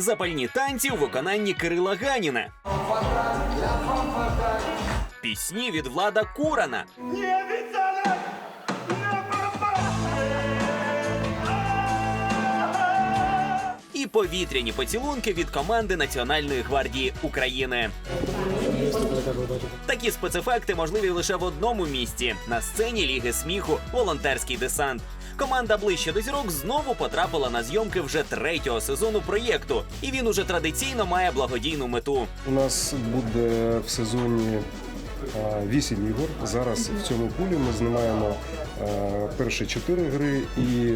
запальні танці у виконанні Кирила Ганіна. Пісні від Влада Курана. І повітряні поцілунки від команди Національної гвардії України. Такі спецефекти можливі лише в одному місці на сцені Ліги сміху Волонтерський десант. Команда ближче до зірок знову потрапила на зйомки вже третього сезону проєкту, і він уже традиційно має благодійну мету. У нас буде в сезоні вісім ігор. Зараз в цьому пулі ми знімаємо перші чотири гри і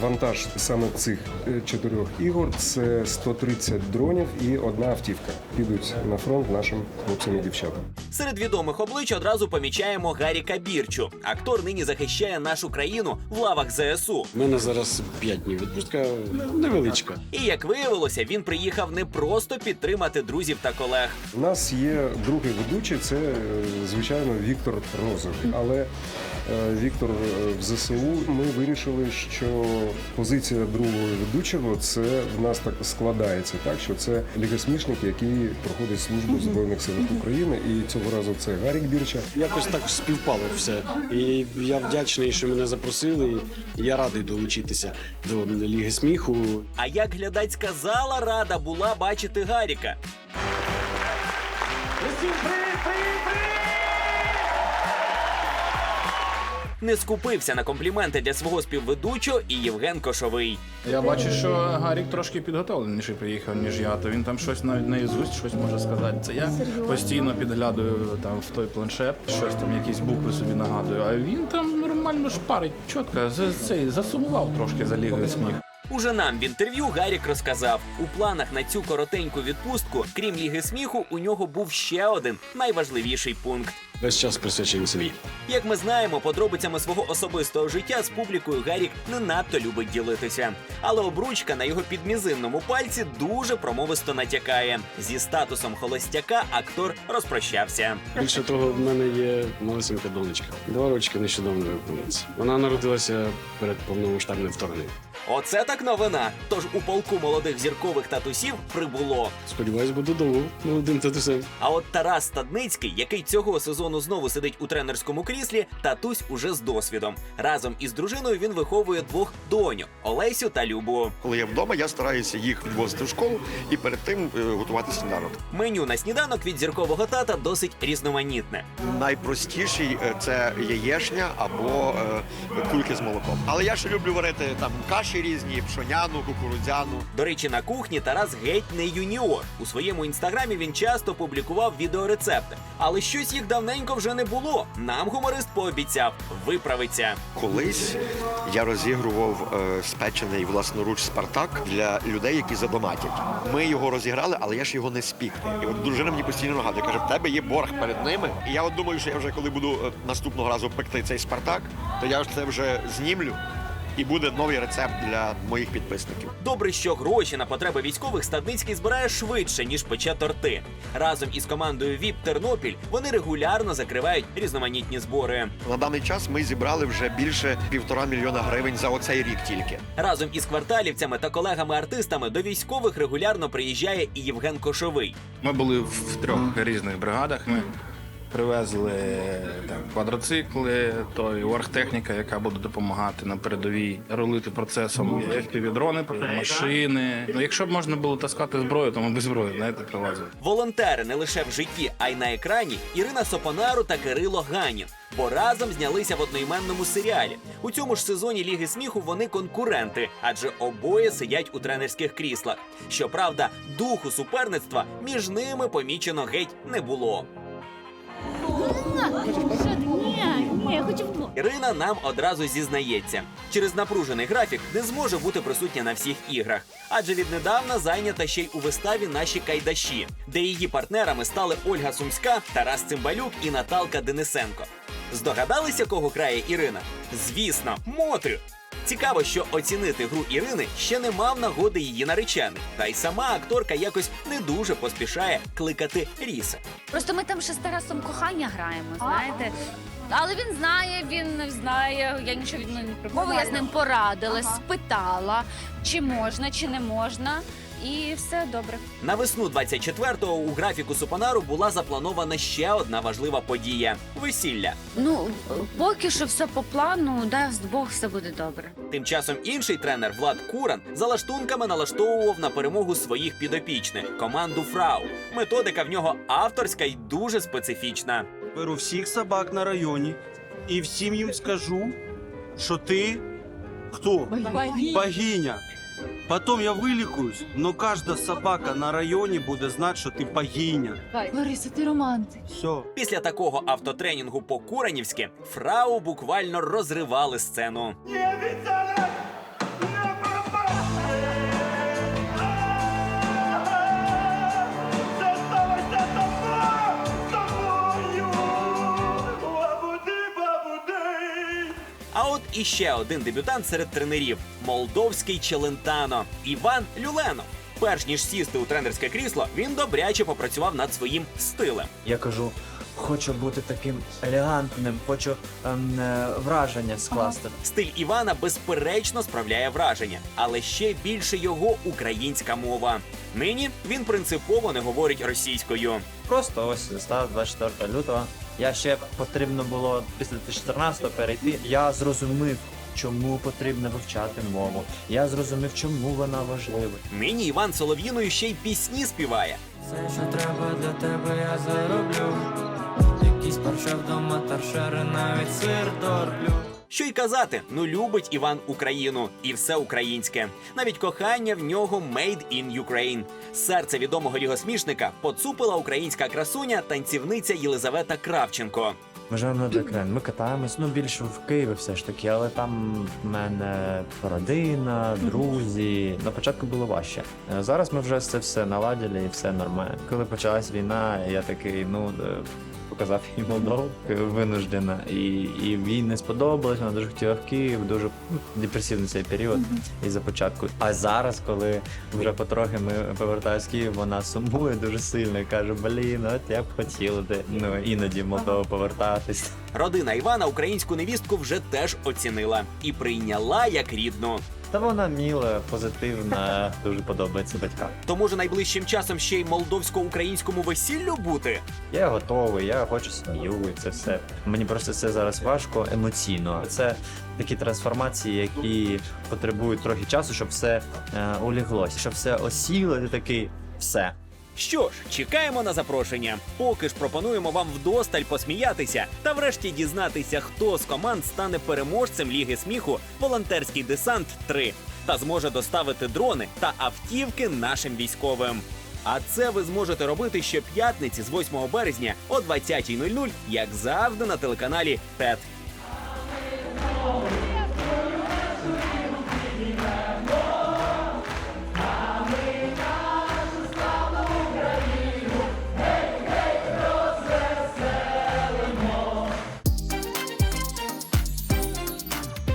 вантаж саме цих е, чотирьох ігор це 130 дронів і одна автівка. Підуть на фронт нашим хлопцям і дівчатам. Серед відомих облич одразу помічаємо Гаріка Бірчу. Актор нині захищає нашу країну в лавах ЗСУ. У мене зараз 5 днів відпустка невеличка. І як виявилося, він приїхав не просто підтримати друзів та колег. У нас є другий ведучий, це е, звичайно Віктор Розовий. Але е, Віктор в ЗСУ ми вирішили, що позиція другого ведучого це в нас так складається, так що це лігосмішник, який проходить службу в збройних силах України, і цього разу це Гарік Бірча. Якось так співпало все. І я вдячний, що мене запросили. І я радий долучитися до Ліги сміху. А як глядацька зала рада була бачити Гаріка. Не скупився на компліменти для свого співведучого і Євген Кошовий. Я бачу, що Гарік трошки підготовленіший приїхав, ніж я. То він там щось навіть наїзусть щось може сказати. Це я постійно підглядую там в той планшет, щось там, якісь букви собі нагадую. А він там нормально шпарить, чітко. За цей засумував трошки за лігою сміх. Уже нам в інтерв'ю Гарік розказав, у планах на цю коротеньку відпустку, крім ліги сміху, у нього був ще один найважливіший пункт. Весь час присвячений собі. Як ми знаємо, подробицями свого особистого життя з публікою Гарік не надто любить ділитися. Але обручка на його підмізинному пальці дуже промовисто натякає. Зі статусом холостяка актор розпрощався. Більше того, в мене є малесенька донечка. Два рочки нещодавно виповнилася. Вона народилася перед повномасштабним вторгненням. Оце так новина. Тож у полку молодих зіркових татусів прибуло. Сподіваюсь, буду довго молодим татусем. А от Тарас Стадницький, який цього сезону знову сидить у тренерському кріслі, татусь уже з досвідом. Разом із дружиною він виховує двох доньок Олесю та Любу. Коли я вдома, я стараюся їх відвозити в школу і перед тим е, готувати сніданок. Меню на сніданок від зіркового тата досить різноманітне. Найпростіший е, це яєшня або е, кульки з молоком. Але я ще люблю варити там каші різні, пшоняну, кукурудзяну. До речі, на кухні Тарас геть не юніор. У своєму інстаграмі він часто публікував відеорецепти, але щось їх давненько вже не було. Нам гуморист пообіцяв виправиться. Колись я розігрував е, спечений власноруч Спартак для людей, які задонатять. Ми його розіграли, але я ж його не спік. І от дружина мені постійно нагадує, каже, в тебе є борг перед ними. І я от думаю, що я вже коли буду е, наступного разу пекти цей Спартак, то я ж це вже знімлю. І буде новий рецепт для моїх підписників. Добре, що гроші на потреби військових Стадницький збирає швидше ніж пече торти. Разом із командою ВІП Тернопіль вони регулярно закривають різноманітні збори. На даний час ми зібрали вже більше півтора мільйона гривень за оцей рік тільки. Разом із кварталівцями та колегами-артистами до військових регулярно приїжджає і Євген Кошовий. Ми були в трьох різних бригадах. Ми привезли там квадроцикли, то і оргтехніка, яка буде допомагати на передовій рулити процесом FPV-дрони, машини. Ну, якщо б можна було таскати зброю, то ми без зброї, знаєте, привозили. Волонтери не лише в житті, а й на екрані Ірина Сопонару та Кирило Ганін. Бо разом знялися в одноіменному серіалі. У цьому ж сезоні Ліги сміху вони конкуренти, адже обоє сидять у тренерських кріслах. Щоправда, духу суперництва між ними помічено геть не було. Ірина нам одразу зізнається, через напружений графік не зможе бути присутня на всіх іграх, адже віднедавна зайнята ще й у виставі наші кайдаші, де її партнерами стали Ольга Сумська, Тарас Цимбалюк і Наталка Денисенко. Здогадалися, кого грає Ірина? Звісно, Мотрю. Цікаво, що оцінити гру Ірини ще не мав нагоди її наречений, та й сама акторка якось не дуже поспішає кликати Ріса. Просто ми там ще з Тарасом кохання граємо, знаєте. Але він знає, він не знає, я нічого від мене не приховую. Я з ним порадилась, спитала, чи можна, чи не можна. І все добре. На весну 24-го у графіку Супонару була запланована ще одна важлива подія весілля. Ну поки що все по плану, дасть Бог, все буде добре. Тим часом інший тренер Влад Куран за лаштунками налаштовував на перемогу своїх підопічних команду Фрау. Методика в нього авторська й дуже специфічна. беру всіх собак на районі і всім їм скажу, що ти хто? Богиня. Потім я вилікуюсь, но кожна собака на районі буде знати, що ти богиня. Лариса, ти романтик. Все. Після такого автотренінгу по Куранівськи Фрау буквально розривали сцену. А от іще один дебютант серед тренерів молдовський Челентано Іван Люленов. Перш ніж сісти у тренерське крісло, він добряче попрацював над своїм стилем. Я кажу, хочу бути таким елегантним, хочу ем, е, враження скласти. Стиль Івана безперечно справляє враження, але ще більше його українська мова. Нині він принципово не говорить російською. Просто ось став 24 лютого. Я ще потрібно було після 2014 перейти. Я зрозумів, чому потрібно вивчати мову. Я зрозумів, чому вона важлива. Нині Іван Солов'їною ще й пісні співає. Все, що треба для тебе, я зароблю. Якісь парша вдома, торшери, навіть сир дорблю. Що й казати, ну любить Іван Україну і все українське. Навіть кохання в нього made in Ukraine. Серце відомого лігосмішника поцупила українська красуня танцівниця Єлизавета Кравченко. Ми живемо на Декрен. Ми катаємось, ну більше в Києві все ж таки, але там в мене родина, друзі. На початку було важче. Е, Зараз ми вже це все наладили і все нормально. Коли почалась війна, я такий, ну. Показав їй Молдову винуждена, і, і їй не сподобалось, вона дуже хотіла в Київ, дуже ну, депресивний цей період із за початку. А зараз, коли вже потрохи ми повертаємось в Київ, вона сумує дуже сильно і каже: Блін, от я б хотіла де ну іноді в Молдову повертатись. Родина Івана українську невістку вже теж оцінила і прийняла як рідну. Та вона міла, позитивна, дуже подобається батькам. То може найближчим часом ще й молдовсько-українському весіллю бути? Я готовий, я хочу сім'ю, і це все. Мені просто це зараз важко емоційно. Це такі трансформації, які потребують трохи часу, щоб все е, уліглося, щоб все осіло, і такий все. Що ж, чекаємо на запрошення. Поки ж пропонуємо вам вдосталь посміятися та врешті дізнатися, хто з команд стане переможцем Ліги сміху Волонтерський десант 3 та зможе доставити дрони та автівки нашим військовим. А це ви зможете робити щоп'ятниці з 8 березня о 20.00, як завжди на телеканалі ТЕТ.